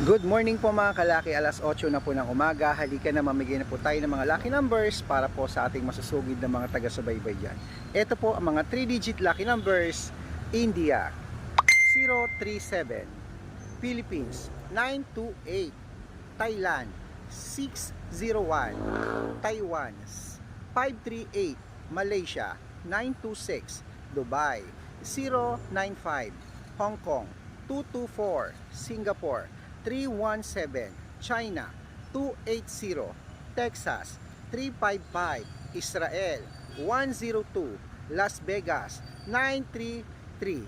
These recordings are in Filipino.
Good morning po mga kalaki, alas 8 na po ng umaga. Halika na mamigay na po tayo ng mga lucky numbers para po sa ating masusugid na mga taga-subaybay dyan. Ito po ang mga 3-digit lucky numbers. India, 037. Philippines, 928. Thailand, 601. Taiwan, 538. Malaysia, 926. Dubai, 095. Hong Kong, 224. Singapore, 317. China, 280. Texas, 355. Israel, 102. Las Vegas, 933.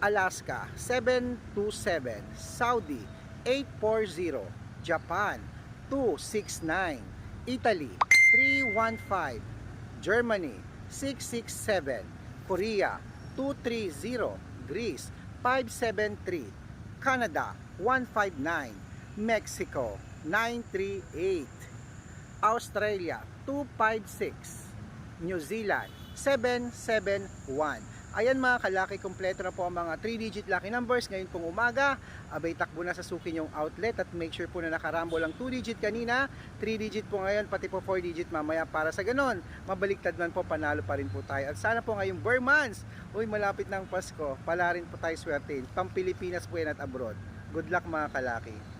Alaska, 727. Saudi, 840. Japan, 269. Italy, 315. Germany, 667. Korea, 230. Greece, 573. Canada, 159. Mexico, 938. Australia, 256. New Zealand, 771. Ayan mga kalaki, kompleto na po ang mga 3-digit lucky numbers ngayon pong umaga. Abay takbo na sa suki yung outlet at make sure po na nakarambol ang 2-digit kanina, 3-digit po ngayon, pati po 4-digit mamaya para sa ganon. Mabaliktad man po, panalo pa rin po tayo. At sana po ngayong Burmans, uy malapit ang Pasko, pala rin po tayo swerte. Pang Pilipinas po yan at abroad. Good luck mga kalaki.